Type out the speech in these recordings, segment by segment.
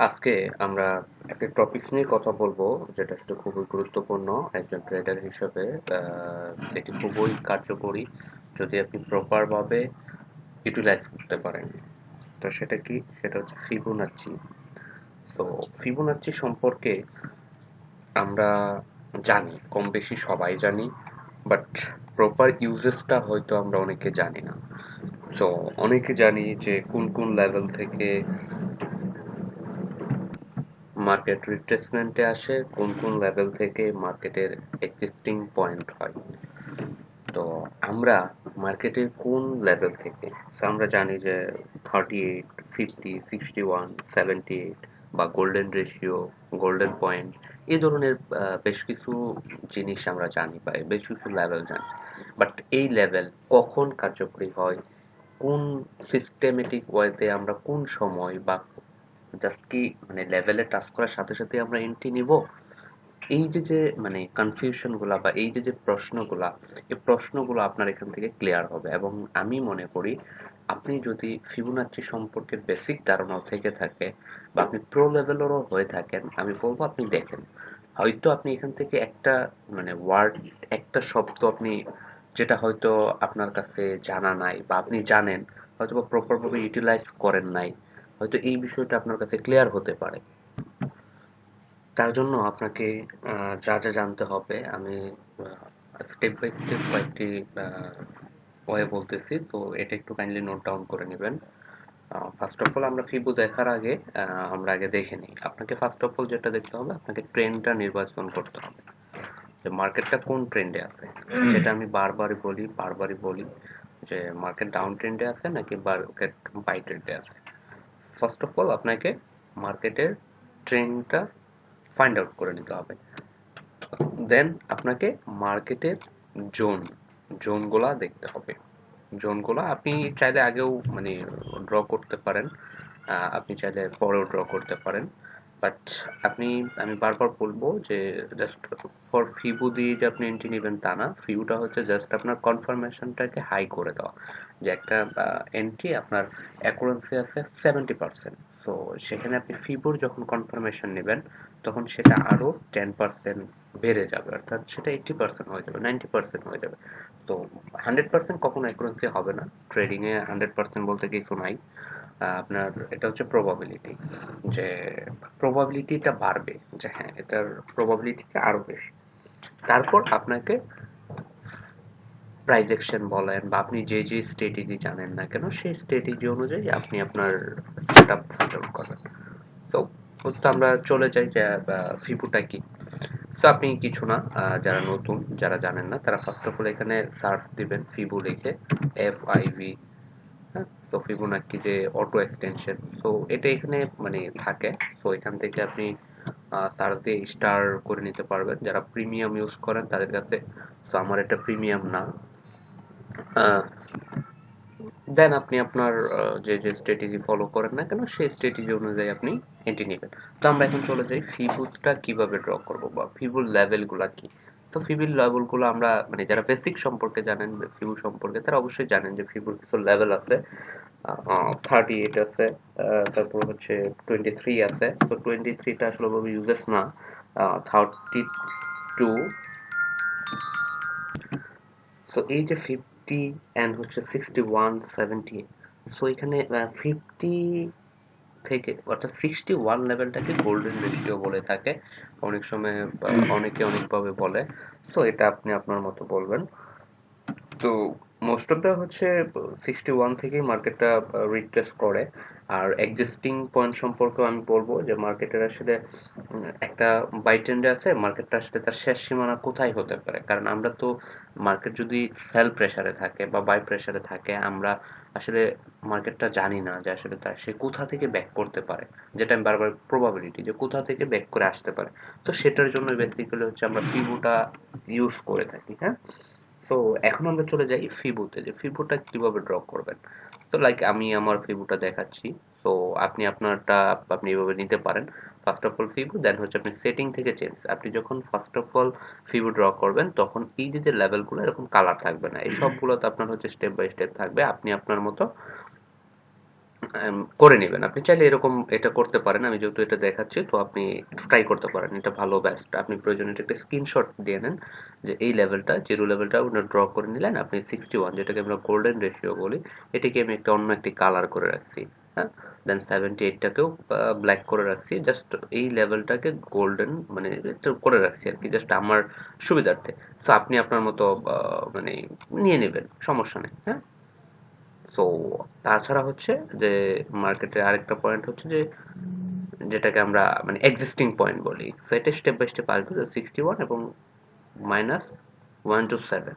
আজকে আমরা একটা টপিকস নিয়ে কথা বলব, যেটা আসলে খুবই গুরুত্বপূর্ণ একজন ট্রেডার হিসেবে। এটি খুবই কার্যকরী যদি আপনি প্রপার ভাবে ইউটিলাইজ করতে পারেন। তো সেটা কি? সেটা হচ্ছে ফিবোনাচ্চি তো ফিবোনাচ্চি সম্পর্কে আমরা জানি, কম বেশি সবাই জানি বাট প্রপার ইউজেসটা হয়তো আমরা অনেকে জানি না। তো অনেকে জানি যে কোন কোন লেভেল থেকে মার্কেট রিট্রেসমেন্টে আসে, কোন কোন লেভেল থেকে মার্কেটের এক্সিস্টিং পয়েন্ট হয়। তো আমরা মার্কেটের কোন লেভেল থেকে আমরা জানি যে thirty eight fifty sixty one seventy eight বা গোল্ডেন রেশিও গোল্ডেন পয়েন্ট এই ধরনের বেশ কিছু জিনিস আমরা জানি বা বেশ কিছু লেভেল জানি। বাট এই লেভেল কখন কার্যকরী হয়, কোন সিস্টেমেটিক ওয়েতে আমরা কোন সময় বা জাস্ট কি মানে লেভেলে টাচ করার সাথে সাথে আমরা এন্ট্রি নিব। এই যে যে মানে কনফিউশনগুলা বা এই যে যে প্রশ্নগুলা, এই প্রশ্নগুলো আপনার এখান থেকে ক্লিয়ার হবে এবং আমি মনে করি আপনি যদি ফিবোনাচ্চি সম্পর্কে বেসিক ধারণাও থেকে থাকে বা আপনি প্রো লেভেলেরও হয়ে থাকেন, আমি বলব আপনি দেখেন। হয়তো আপনি এখান থেকে একটা মানে ওয়ার্ড একটা শব্দ আপনি যেটা হয়তো আপনার কাছে জানা নাই বা আপনি জানেন হয়তো বা প্রপারভাবে ইউটিলাইজ করেন নাই হয়তো এই বিষয়টা আপনার কাছে ক্লিয়ার হতে পারে। তার জন্য আপনাকে যা যা জানতে হবে আমি স্টেপ বাই স্টেপ কয়েকটি ওয়ে বলতেছি। তো এটা একটু কাইন্ডলি নোট ডাউন করে নেবেন। ফার্স্ট অফ অল আমরা ফিবু দেখার আগে আমরা আগে দেখে নিই। আপনাকে ফার্স্ট অফ অল যেটা দেখতে হবে আপনাকে ট্রেন্ডটা নির্বাচন করতে হবে। যে মার্কেটটা কোন ট্রেন্ডে আছে? যেটা আমি বারবারই বলি বারবারই বলি যে মার্কেট ডাউন ট্রেন্ডে আছে নাকি মার্কেট বাই ট্রেন্ডে আছে? ফার্স্ট অফ অল আপনাকে মার্কেটের ট্রেন্ডটা ফাইন্ড আউট করে নিতে হবে। দেন আপনাকে মার্কেটের জোন, জোনগুলা দেখতে হবে। জোনগুলা আপনি চাইলে আগেও মানে ড্র করতে পারেন আপনি চাইলে পরেও ড্র করতে পারেন। বাট আপনি, আমি বারবার বলব যে জাস্ট ফর ফিবু দিয়ে যে আপনি এন্ট্রি নেবেন তা না। ফিউটা হচ্ছে জাস্ট আপনার কনফার্মেশনটাকে হাই করে দেওয়া। যে একটা এন্ট্রি আপনার অ্যাকুরেন্সি আছে সেভেন্টি পার্সেন্ট সো সেখানে আপনি ফিবুর যখন কনফার্মেশন নেবেন, তখন সেটা আরও টেন পার্সেন্ট বেড়ে যাবে। অর্থাৎ সেটা এইটটি পার্সেন্ট হয়ে যাবে নাইনটি পার্সেন্ট হয়ে যাবে। তো হান্ড্রেড পার্সেন্ট কখনো অ্যাকুরেন্সি হবে না। ট্রেডিং এ হান্ড্রেড পার্সেন্ট বলতে কিছু নাই। আপনার এটা হচ্ছে প্রবাবিলিটি যে প্রবাবিলিটিটা বাড়বে, যে হ্যাঁ এটার প্রবাবিলিটিটা আরও বেশি। তারপর আপনাকে প্রাইস অ্যাকশন বলেন বা আপনি যে যে স্ট্র্যাটেজি জানেন না কেন, সেই স্ট্র্যাটেজি অনুযায়ী আপনি আপনার সেট আপ করবেন তো তো আমরা চলে যাই যে ফিপুটা কি। তো আপনি কিছু না যারা নতুন, যারা জানেন না, তারা ফার্স্ট অফ অল এখানে সার্চ দিবেন ফিবু লিখে এফ আই ভি তো ফিবোনাক্কি যে অটো এক্সটেনশন সো এটা এখানে মানে থাকে। সো এখান থেকে আপনি সার্চ দিয়ে স্টার করে নিতে পারবেন। যারা প্রিমিয়াম ইউজ করেন, তাদের কাছে তো আমার এটা প্রিমিয়াম না। দেন আপনি আপনার যে যে স্ট্র্যাটেজি ফলো করেন না কেন, সেই স্ট্র্যাটেজি অনুযায়ী আপনি এন্ট্রি নেবেন। তো আমরা এখন চলে যাই ফিবুটা কীভাবে ড্র করব বা ফিবুর লেভেলগুলো কি? তো ফিবুর লেভেলগুলো আমরা মানে যারা বেসিক সম্পর্কে জানেন ফিবু সম্পর্কে, তারা অবশ্যই জানেন যে ফিবুর কিছু লেভেল আছে। থার্টি এইট আছে তারপর হচ্ছে টোয়েন্টি থ্রি আছে। তো টোয়েন্টি থ্রিটা আসলে ওভাবে ইউজেস না। থার্টি টু সো এই যে ফিফটি অ্যান্ড হচ্ছে সিক্সটি ওয়ান সেভেন্টি সো এখানে ফিফটি থেকে, অর্থাৎ সিক্সটি ওয়ান লেভেলটাকে গোল্ডেন রেশিও বলে থাকে। অনেক সময় অনেকে অনেকভাবে বলে। তো এটা আপনি আপনার মতো বলবেন। তো মোস্ট অফ দ্য হচ্ছে সিক্সটি ওয়ান থেকেই মার্কেটটা রিট্রেস করে। আর এক্সিস্টিং পয়েন্ট সম্পর্কেও আমি বলব যে মার্কেটের আসলে একটা বাই ট্রেন্ডে আছে মার্কেটটা আসলে তার শেষ সীমানা কোথায় হতে পারে? কারণ আমরা তো মার্কেট যদি সেল প্রেসারে থাকে বা বাই প্রেসারে থাকে, আমরা আসলে মার্কেটটা জানি না যে আসলে তার সে কোথা থেকে ব্যাক করতে পারে। যেটা আমি বারবার প্রবাবিলিটি যে কোথা থেকে ব্যাক করে আসতে পারে। তো সেটার জন্য বেসিক্যালি হচ্ছে আমরা ফিবুটা ইউজ করে থাকি হ্যাঁ? তো এখন আমরা চলে যাই ফিবুতে যে ফিবুটা কীভাবে ড্র করবেন? তো লাইক আমি আমার ফিবুটা দেখাচ্ছি। তো আপনি আপনারটা আপনি এভাবে নিতে পারেন। First of all Fibo then হচ্ছে আপনি সেটিং থেকে চেঞ্জ আপনি যখন first of all Fibo draw করবেন, তখন এই যে লেভেলগুলো এরকম কালার থাকবে না। এই সবগুলোতে আপনার হচ্ছে স্টেপ বাই স্টেপ থাকবে। আপনি আপনার মতো করে নেবেন। আপনি চাইলে এরকম এটা করতে পারেন। আমি যেহেতু এটা দেখাচ্ছি, তো আপনি ট্রাই করতে পারেন। এটা ভালো বেস্ট আপনি প্রয়োজনে একটা স্ক্রিনশট দিয়ে নেন যে এই লেভেলটা জিরো লেভেলটা আপনার ড্র করে নিলেন। আপনি সিক্সটি ওয়ান যেটাকে আমরা গোল্ডেন রেশিও বলি, এটাকে আমি একটা অন্য একটি কালার করে রাখছি হ্যাঁ? দেন সেভেন্টি এইটটাকেও ব্ল্যাক করে রাখছি। জাস্ট এই লেভেলটাকে গোল্ডেন মানে করে রাখছি আর কি জাস্ট আমার সুবিধার্থে। সো আপনি আপনার মতো মানে নিয়ে নেবেন, সমস্যা নেই হ্যাঁ? সো তাছাড়া হচ্ছে যে মার্কেটের আরেকটা পয়েন্ট হচ্ছে যে, যেটাকে আমরা মানে এক্সিস্টিং পয়েন্ট বলি। সো এটা স্টেপ বাই স্টেপ আসবে সিক্সটি ওয়ান এবং minus one two seven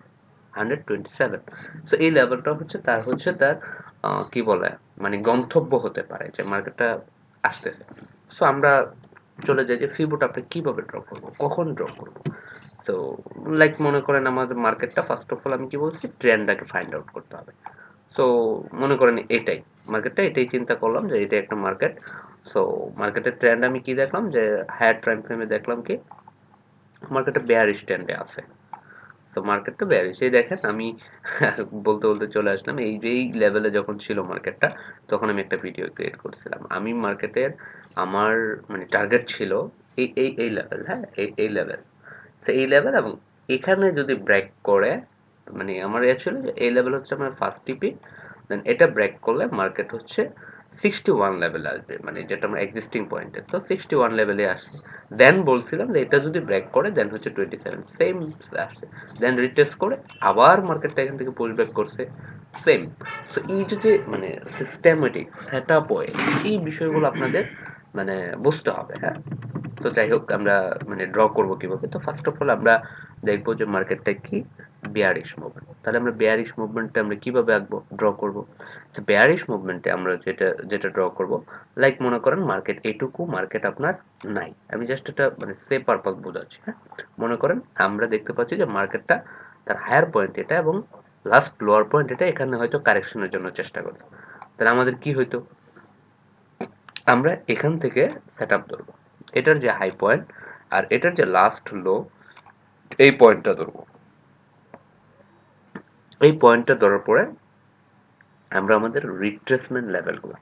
hundred twenty seven so এই লেভেলটা হচ্ছে তার হচ্ছে তার কি বলে মানে গন্তব্য হতে পারে যে মার্কেটটা আসতেছে। সো আমরা চলে যাই যে ফিবোটা আপনি কীভাবে ড্র করব, কখন ড্র করব। সো লাইক মনে করেন আমাদের মার্কেটটা ফার্স্ট অফ অল আমি কি বলছি ট্রেন্ডটাকে ফাইন্ড আউট করতে হবে। সো মনে করেন এটাই। মার্কেটটা এটাই চিন্তা করলাম যে এটা একটা মার্কেট সো মার্কেটের ট্রেন্ড আমি কি দেখলাম? যে হায়ার টাইম ফ্রেমে দেখলাম কি? মার্কেটে বেয়ার স্ট্যান্ডে আছে। তো মার্কেটটা বেয়ারিশ এই দেখেন আমি বলতে বলতে চলে আসলাম। এই যে এই লেভেলে যখন ছিল মার্কেটটা তখন আমি একটা ভিডিও ক্রিয়েট করছিলাম। আমি মার্কেটের আমার মানে টার্গেট ছিল এই এই এই লেভেল হ্যাঁ? এই এই লেভেল তো এই লেভেল এবং এখানে যদি ব্রেক করে মানে আমার ছিল এই লেভেল হচ্ছে আমার ফার্স্ট টিপি দেন এটা ব্রেক করলে মার্কেট হচ্ছে সিক্সটি ওয়ান লেভেলে আসবে মানে যেটা আমার এক্সিস্টিং পয়েন্টে তো সিক্সটি ওয়ান লেভেলে আসছে। দেন বলছিলাম যে এটা যদি ব্রেক করে দেন হচ্ছে টোয়েন্টি সেভেন সেম আসছে। দেন রিটেস্ট করে আবার মার্কেটটা এখান থেকে পুল ব্যাক করছে সেম সো এই যে মানে সিস্টেমেটিক সেট আপ হয় এই বিষয়গুলো আপনাদের মানে বুঝতে হবে হ্যাঁ? তো যাই হোক, আমরা মানে ড্র করব কীভাবে? তো ফার্স্ট অফ অল আমরা দেখব যে মার্কেটটা কি বেয়ারিশ মুভমেন্ট তাহলে আমরা বেয়ারিশ মুভমেন্টটা আমরা কীভাবে আঁকবো ড্র করব? তো বেয়ারিশ মুভমেন্টে আমরা যেটা যেটা ড্র করব লাইক মনে করেন মার্কেট এটুকু মার্কেট আপনার নাই। আমি জাস্ট এটা মানে সে পারপাস বোঝাচ্ছি হ্যাঁ? মনে করেন আমরা দেখতে পাচ্ছি যে মার্কেটটা তার হায়ার পয়েন্ট এটা এবং লাস্ট লোয়ার পয়েন্ট এটা এখানে হয়তো কারেকশনের জন্য চেষ্টা করতো। তাহলে আমাদের কি হইতো? আমরা এখান থেকে সেট আপ ধরবো। এটার যে হাই পয়েন্ট আর এটার যে লাস্ট লো এই পয়েন্টটা ধরবো। এই পয়েন্টটা ধরার পরে আমরা আমাদের রিট্রেসমেন্ট লেভেলগুলো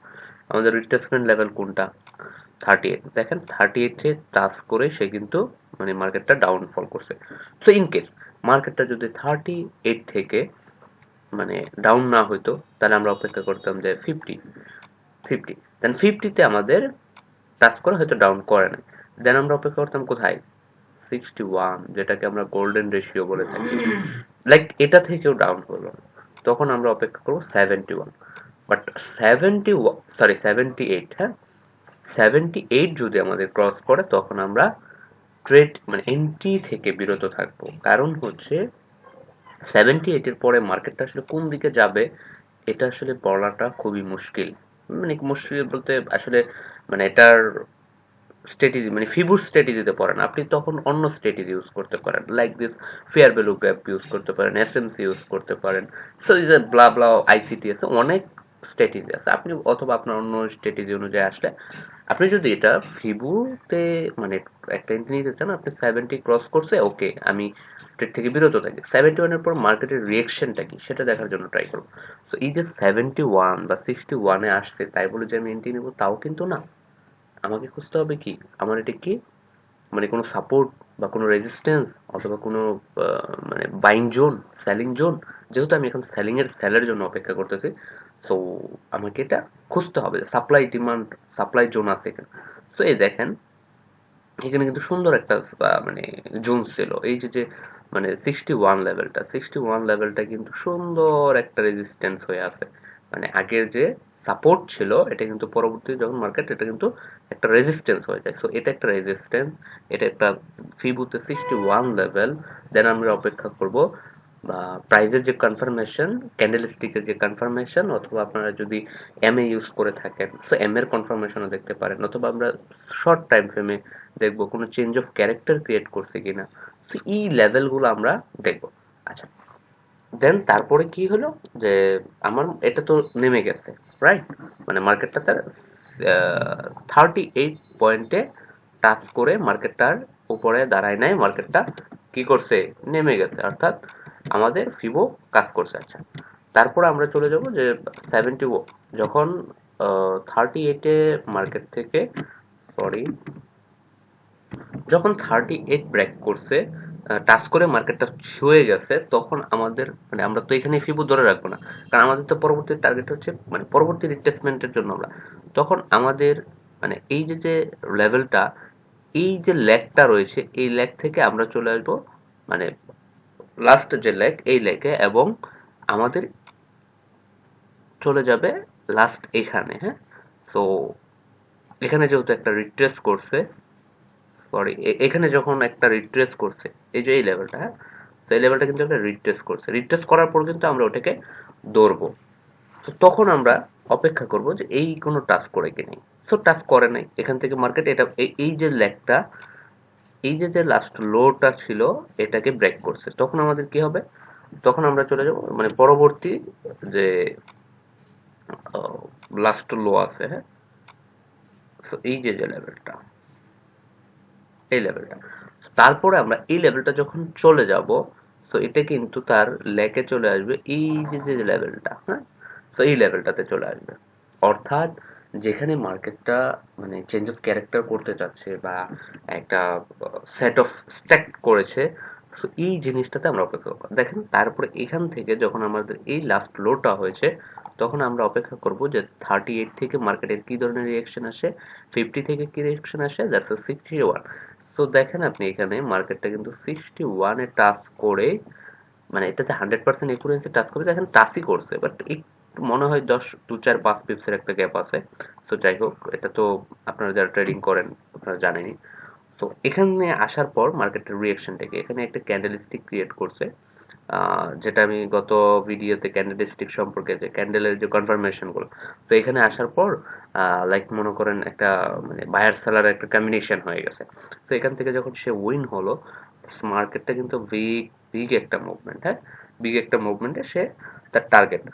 আমাদের রিট্রেসমেন্ট লেভেল কোনটা? থার্টি এইট দেখেন থার্টি এইটে টাচ করে সে কিন্তু মানে মার্কেটটা ডাউনফল করছে। সো ইন কেস মার্কেটটা যদি থার্টি এইট থেকে মানে ডাউন না হইতো, তাহলে আমরা অপেক্ষা করতাম যে ফিফটি ফিফটি দেন ফিফটিতে আমাদের টাচ করে হয়তো ডাউন করে না দেন আমরা অপেক্ষা করতাম কোথায়? সিক্সটি ওয়ান যেটাকে আমরা গোল্ডেন রেশিও বলে থাকি। লাইক এটা থেকেও ডাউন হলো। তখন আমরা অপেক্ষা করব seventy one but seventy sorry seventy eight হ্যাঁ? সেভেন্টি এইট যদি আমাদের ক্রস করে, তখন আমরা ট্রেড মানে এন্ট্রি থেকে বিরত থাকব। কারণ হচ্ছে সেভেন্টি এইটের পরে মার্কেটটা আসলে কোন দিকে যাবে, এটা আসলে বলাটা খুবই মুশকিল। মানে মুশকিল বলতে আসলে মানে এটার স্ট্র্যাটেজি মানে ফিবুর স্ট্র্যাটেজিতে পড়েন। আপনি তখন অন্য স্ট্র্যাটেজি ইউজ করতে পারেন like this fair value gap use করতে পারেন এসএমসি ইউজ করতে পারেন। So is blah blah ICT আছে অনেক স্ট্র্যাটেজি আছে। আপনি অথবা আপনার অন্য স্ট্র্যাটেজি অনুযায়ী আসলে আপনি যদি এটা ফিবুতে মানে একটা এন্ট্রি নিতে চান, আপনি সেভেন্টি ক্রস করছে ওকে আমি ট্রেড থেকে বিরত থাকি। সেভেন্টি ওয়ানের পর মার্কেটের রিয়েকশনটা কি? সেটা দেখার জন্য ট্রাই করব। সো এই যে সেভেন্টি ওয়ান বা সিক্সটি ওয়ানে আসছে, তাই বলে যে আমি এন্ট্রি নেব, তাও কিন্তু না। আমাকে খুঁজতে হবে কি? আমার এটা কি? মানে কোনো সাপোর্ট বা কোনো রেজিস্ট্যান্স অথবা কোনো মানে বাইং জোন সেলিং জোন যেহেতু আমি এখন সেলিং এর সেলের জন্য অপেক্ষা করতেছি সো আমাকে এটা খুঁজতে হবে। সাপ্লাই ডিমান্ড সাপ্লাই জোন আছে এখানে। সো এই দেখেন, এখানে কিন্তু সুন্দর একটা মানে জোন ছিল। এই যে যে মানে সিক্সটি ওয়ান লেভেলটা সিক্সটি ওয়ান লেভেলটা কিন্তু সুন্দর একটা রেজিস্ট্যান্স হয়ে আছে। মানে আগের যে সাপোর্ট ছিল, এটা কিন্তু পরবর্তী যখন মার্কেট এটা কিন্তু একটা রেজিস্ট্যান্স হয়ে যায়। সো এটা একটা রেজিস্ট্যান্স এটা একটা ফিবুতে সিক্সটি ওয়ান লেভেল দেন আমরা অপেক্ষা করব প্রাইজের যে কনফার্মেশন ক্যান্ডেল স্টিকের যে কনফার্মেশন অথবা আপনারা যদি এম এ ইউজ করে থাকেন সো এম এর কনফার্মেশনও দেখতে পারেন, অথবা আমরা শর্ট টাইম ফ্রেমে দেখব কোনো চেঞ্জ অফ ক্যারেক্টার ক্রিয়েট করছে কিনা। সো এই লেভেলগুলো আমরা দেখব। আচ্ছা দেন তারপরে কি হলো? যে আমার এটা তো নেমে গেছে রাইট মানে মার্কেটটা তার থার্টি এইট পয়েন্টে টাচ করে মার্কেটটার উপরে দাঁড়ায় নাই মার্কেটটা কি করছে? নেমে গেছে, অর্থাৎ আমাদের ফিবো কাজ করছে। আচ্ছা তারপর আমরা চলে যাব যে সেভেন্টি যখন থার্টি এইটে মার্কেট থেকে সরি যখন থার্টি এইট ব্রেক করছে টাচ করে মার্কেটটা ছুঁয়ে গেছে, তখন আমাদের মানে আমরা তো এখানে ফিবু ধরে রাখব না। কারণ আমাদের তো পরবর্তী টার্গেট হচ্ছে মানে পরবর্তী রিপ্লেসমেন্টের জন্য আমরা। তখন আমাদের মানে এই যে যে লেভেলটা এই যে ল্যাগটা রয়েছে, এই ল্যাগ থেকে আমরা চলে আসব মানে লাস্ট যে ল্যাগ এই ল্যাগে এবং আমাদের চলে যাবে লাস্ট এখানে হ্যাঁ? তো এখানে যেহেতু একটা রিট্রেস করছে সরি এখানে যখন একটা রিট্রেস করছে, এই যে এই লেভেলটা হ্যাঁ? তো এই লেভেলটা কিন্তু একটা রিট্রেস করছে। রিট্রেস করার পর কিন্তু আমরা ওটাকে দৌড়বো তো তখন আমরা অপেক্ষা করব যে এই কোনো টাস্ক করে কি নেই। সো টাস্ক করে নাই। এখান থেকে মার্কেট এটা এই- যে ল্যাগটা এই যে যে লাস্ট লোটা ছিল, এটাকে ব্রেক করছে। তখন আমাদের কি হবে? তখন আমরা চলে যাব মানে পরবর্তী যে লাস্ট লো আছে হ্যাঁ? সো এই যে যে লেভেলটা এই লেভেলটা তারপরে আমরা এই লেভেলটা যখন চলে যাব তো এটা কিন্তু তার লেকে চলে আসবে এই যে যে লেভেলটা হ্যাঁ? তো এই লেভেলটাতে চলে আসবে। অর্থাৎ যেখানে মার্কেটটা মানে চেঞ্জ অফ ক্যারেক্টার করতে চাচ্ছে বা একটা সেট অফ স্ট্যাক করেছে তো এই জিনিসটাতে আমরা অপেক্ষা করব। দেখেন, তারপরে এখান থেকে যখন আমাদের এই লাস্ট লোটা হয়েছে, তখন আমরা অপেক্ষা করব যে থার্টি এইট থেকে মার্কেটের কি ধরনের রিয়াকশন আসে ফিফটি থেকে কি রিয়াকশন আসে দ্যাটস সিক্সটি ওয়ান তো দেখেন আপনি এখানে মার্কেটটা কিন্তু সিক্সটি ওয়ানে টাচ করে মানে এটাতে হান্ড্রেড পার্সেন্ট একুরেন্সি টাচ করে, দেখেন টাচই করছে বাট একটু মনে হয় দশ, দু চার, পাঁচ পিপসের একটা গ্যাপ আছে। তো যাই হোক, এটা তো আপনারা যারা ট্রেডিং করেন, আপনারা জানেনই। তো এখানে আসার পর মার্কেটের রিয়াকশনটাকে এখানে একটা ক্যান্ডেলস্টিক ক্রিয়েট করছে যেটা আমি গত ভিডিওতে ক্যান্ডেলস্টিক সম্পর্কে যে ক্যান্ডেলের যে কনফার্মেশনগুলো তো এখানে আসার পর লাইক মনে করেন একটা মানে বায়ার সেলার একটা কম্বিনেশন হয়ে গেছে। তো এখান থেকে যখন সে উইন হলো মার্কেটটা কিন্তু বিগ বিগ একটা মুভমেন্ট হ্যাঁ? বিগ একটা মুভমেন্টে সে তার টার্গেট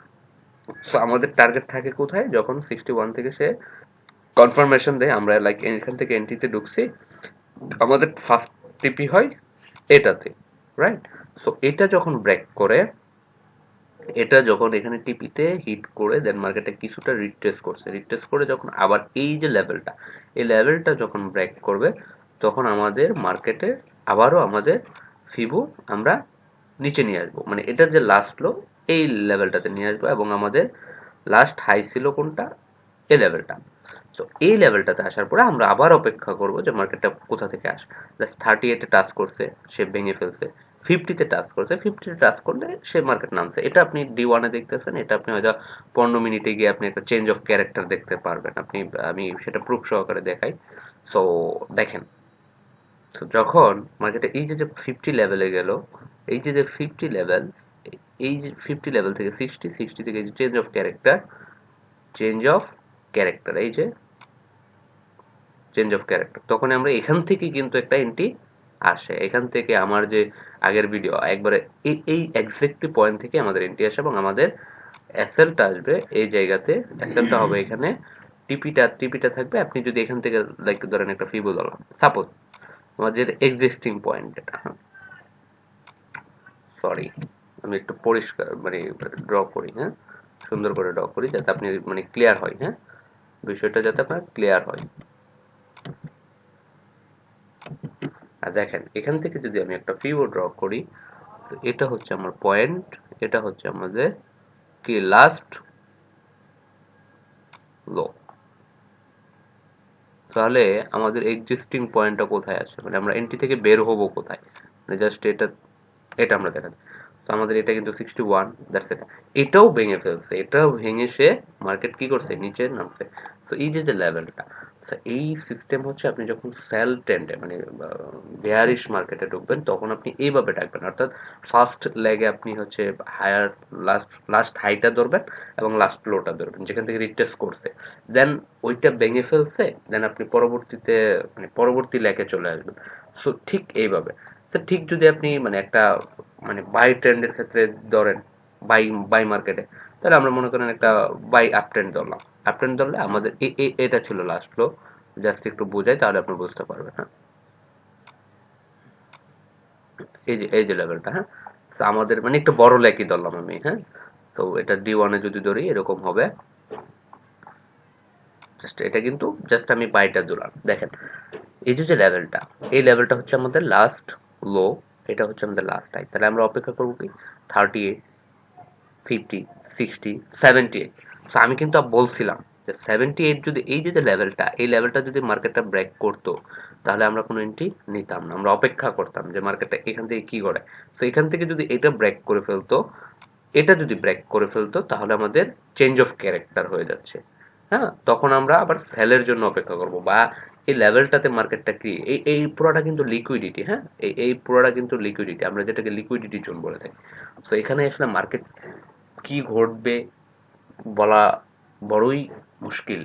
সো আমাদের টার্গেট থাকে কোথায়? যখন সিক্সটি ওয়ান থেকে সে কনফার্মেশন দেয়, আমরা লাইক এখান থেকে এন্ট্রিতে ঢুকছি, আমাদের ফার্স্ট টিপি হয় এটাতে রাইট সো এটা যখন ব্রেক করে এটা যখন এখানে টিপিতে হিট করে দেন মার্কেটে কিছুটা রিট্রেস করছে। রিট্রেস করে যখন আবার এই যে লেভেলটা এই লেভেলটা যখন ব্রেক করবে, তখন আমাদের মার্কেটে আবারও আমাদের ফিবু আমরা নিচে নিয়ে আসব। মানে এটার যে লাস্ট লো এই লেভেলটাতে নিয়ে আসব এবং আমাদের লাস্ট হাই ছিল কোনটা? এই লেভেলটা তো এই লেভেলটাতে আসার পরে আমরা আবার অপেক্ষা করব যে মার্কেটটা কোথা থেকে আসে জাস্ট থার্টি এইটে টাচ করছে, সে ভেঙে ফেলছে। ফিফটিতে টাচ করছে। ফিফটিতে টাচ করলে সে মার্কেট নামছে। এটা আপনি ডি ওয়ানে দেখতেছেন, এটা আপনি হয়তো পনেরো মিনিটে গিয়ে আপনি একটা চেঞ্জ অফ ক্যারেক্টার দেখতে পারবেন। আপনি, আমি সেটা প্রুফ সহকারে দেখাই। সো দেখেন। তো যখন মার্কেটে এই যে যে ফিফটি লেভেলে গেল, এই যে যে ফিফটি লেভেল এই যে ফিফটি লেভেল থেকে সিক্সটি সিক্সটি থেকে যে change of character change of character এই যে চেঞ্জ অফ ক্যারেক্টার তখন আমরা এখান থেকে কিন্তু একটা এন্ট্রি আসে। এখান থেকে আমার যে আগের ভিডিও একবারে এই এই এক্স্যাক্টলি পয়েন্ট থেকে আমাদের এন্ট্রি আসে এবং আমাদের অ্যাসেলটা আসবে এই জায়গাতে। এসএলটা হবে এখানে। টিপিটা টিপিটা থাকবে। আপনি যদি এখান থেকে লাইক ধরেন একটা ফিবো ধরলাম সাপোজ আমাদের এক্সিস্টিং পয়েন্ট এটা। সরি আমি একটু পরিষ্কার মানে ড্র করি হ্যাঁ? সুন্দর করে ড্র করি, যাতে আপনি মানে ক্লিয়ার হয় হ্যাঁ? বিষয়টা যাতে আপনার ক্লিয়ার হয়। আর দেখেন, এখান থেকে যদি আমি একটা ফিবো ড্র করি, তো এটা হচ্ছে আমার পয়েন্ট এটা হচ্ছে আমাদের কি লাস্ট লো তাহলে আমাদের এক্সিস্টিং পয়েন্টটা কোথায় আছে? মানে আমরা এন্ট্রি থেকে বের হব কোথায়? মানে জাস্ট এটা এটা আমরা দেখা তো আমাদের এটা কিন্তু সিক্সটি ওয়ান দ্যাটস এটা এটাও ভেঙে ফেলছে, এটাও ভেঙে সে মার্কেট কি করছে? নিচে নামছে। তো এই যে যে লেভেলটা এই সিস্টেম হচ্ছে আপনি যখন সেল ট্রেন্ডে মানে বেয়ারিশ মার্কেটে ঢুকবেন, তখন আপনি এইভাবে ডাকবেন। অর্থাৎ ফার্স্ট লেগে আপনি হচ্ছে হায়ার লাস্ট লাস্ট হাইটা ধরবেন এবং লাস্ট লোটা ধরবেন, যেখান থেকে রিটেস্ট করছে। দেন ওইটা ভেঙে ফেলছে দেন আপনি পরবর্তীতে মানে পরবর্তী লেগে চলে আসবেন। সো ঠিক এইভাবে। তো ঠিক যদি আপনি মানে একটা মানে বাই ট্রেন্ডের ক্ষেত্রে ধরেন বাই বাই মার্কেটে তাহলে আমরা মনে করেন একটা বাই আপ ট্রেন্ড ধরলাম। ট্রেন্ড ধরলে আমাদের এটা ছিল লাস্ট লো জাস্ট একটু বোঝাই, তাহলে আপনি বুঝতে পারবেন হ্যাঁ। এই যে এই যে লেভেলটা হ্যাঁ। আমাদের মানে একটু বড় লেকই ধরলাম আমি হ্যাঁ। তো এটা ডি ওয়ানে যদি ধরি, এরকম হবে। জাস্ট এটা কিন্তু জাস্ট আমি বাইটা দিলাম দেখেন, এই যে যে লেভেলটা এই লেভেলটা হচ্ছে আমাদের লাস্ট লো এটা হচ্ছে আমাদের লাস্ট হাই তাহলে আমরা অপেক্ষা করব কি? Thirty eight fifty sixty seventy eight so আমি কিন্তু বলছিলাম যে সেভেন্টি এইট যদি এই যে লেভেলটা এই লেভেলটা যদি মার্কেটটা ব্রেক করতো, তাহলে আমরা কোনো এন্ট্রি নিতাম না। আমরা অপেক্ষা করতাম যে মার্কেটটা এখান থেকে কি করে। তো এখান থেকে যদি এটা ব্রেক করে ফেলতো, এটা যদি ব্রেক করে ফেলতো, তাহলে আমাদের চেঞ্জ অফ ক্যারেক্টার হয়ে যাচ্ছে। হ্যাঁ? তখন আমরা আবার সেলের জন্য অপেক্ষা করব বা এই লেভেলটাতে মার্কেটটা কি? এই এই পুরোটা কিন্তু লিকুইডিটি হ্যাঁ? এই এই পুরোটা কিন্তু লিকুইডিটি আমরা যেটাকে লিকুইডিটি জোন বলে থাকি। তো এখানে আসলে মার্কেট কি ঘটবে বলা বড়ই মুশকিল।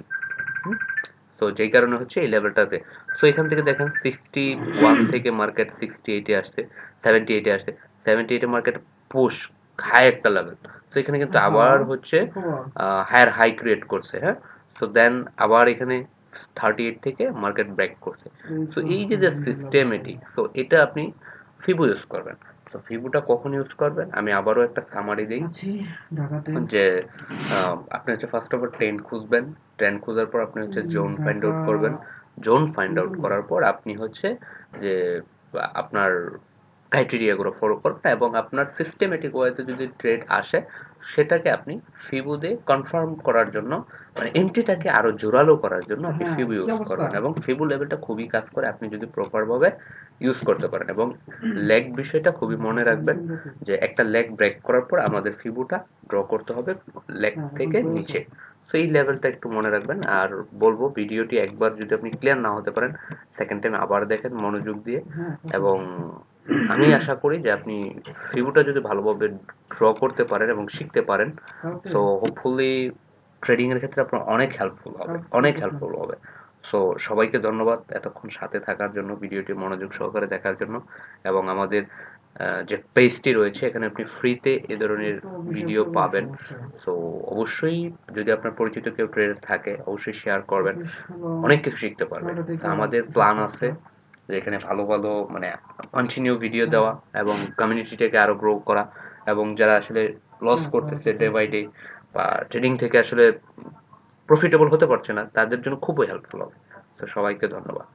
তো যেই কারণে হচ্ছে এই লেভেলটাতে সো এখান থেকে দেখেন সিক্সটি ওয়ান থেকে মার্কেট সিক্সটি এইটে আসছে সেভেন্টি এইটে আসছে। সেভেন্টি এইটে মার্কেট পুশ হাই একটা লেভেল তো এখানে কিন্তু আবার হচ্ছে হায়ার হাই ক্রিয়েট করছে হ্যাঁ? সো দেন আবার এখানে থার্টি এইট থেকে মার্কেট ব্রেক করছে। সো এই যে যে সিস্টেমেটিক সো এটা আপনি ফিবু ইউজ করবেন। তো ফিবুটা কখন ইউজ করবেন? আমি আবারও একটা সামারি দিই। যে আহ, আপনি হচ্ছে ফার্স্ট অফ অল ট্রেন্ড খুঁজবেন। ট্রেন্ড খোঁজার পর আপনি হচ্ছে জোন ফাইন্ড আউট করবেন। জোন ফাইন্ড আউট করার পর আপনি হচ্ছে যে আপনার ক্রাইটেরিয়াগুলো ফলো করবেন এবং আপনার সিস্টেমেটিক ওয়েতে যদি ট্রেড আসে সেটাকে আপনি ফিবু দিয়ে কনফার্ম করার জন্য মানে এন্ট্রিটাকে আরও জোরালো করার জন্য আপনি হ্যাঁ, ফিবু ইউজ অবস্থা? করবেন এবং ফিবু লেভেলটা খুবই কাজ করে আপনি যদি প্রপার ভাবে ইউজ করতে পারেন এবং লেগ বিষয়টা খুবই মনে রাখবেন যে একটা লেগ ব্রেক করার পর আমাদের ফিবুটা ড্র করতে হবে লেগ হ্যাঁ, থেকে নিচে। তো এই লেভেলটা একটু মনে রাখবেন। আর বলব ভিডিওটি একবার যদি আপনি ক্লিয়ার না হতে পারেন সেকেন্ড টাইম আবার দেখেন মনোযোগ দিয়ে হ্যাঁ, এবং আমি আশা করি যে আপনি ফিবুটা যদি ভালোভাবে ড্র করতে পারেন এবং শিখতে পারেন সো হোপফুলি ট্রেডিং এর ক্ষেত্রে আপনার অনেক হেল্পফুল হবে অনেক হেল্পফুল হবে। সো সবাইকে ধন্যবাদ এতক্ষণ সাথে থাকার জন্য ভিডিওটি মনোযোগ সহকারে দেখার জন্য এবং আমাদের যে পেজটি রয়েছে এখানে আপনি ফ্রিতে এ ধরনের ভিডিও পাবেন। সো অবশ্যই যদি আপনার পরিচিত কেউ ট্রেডার থাকে অবশ্যই শেয়ার করবেন। অনেক কিছু শিখতে পারবেন। আমাদের প্ল্যান আছে। এখানে ভালো ভালো মানে কন্টিনিউ ভিডিও দেওয়া এবং কমিউনিটিটাকে আরও গ্রো করা এবং যারা আসলে লস করতেছে ডে বাই ডে বা ট্রেডিং থেকে আসলে প্রফিটেবল হতে পারছে না তাদের জন্য খুবই হেল্পফুল হবে। তো সবাইকে ধন্যবাদ।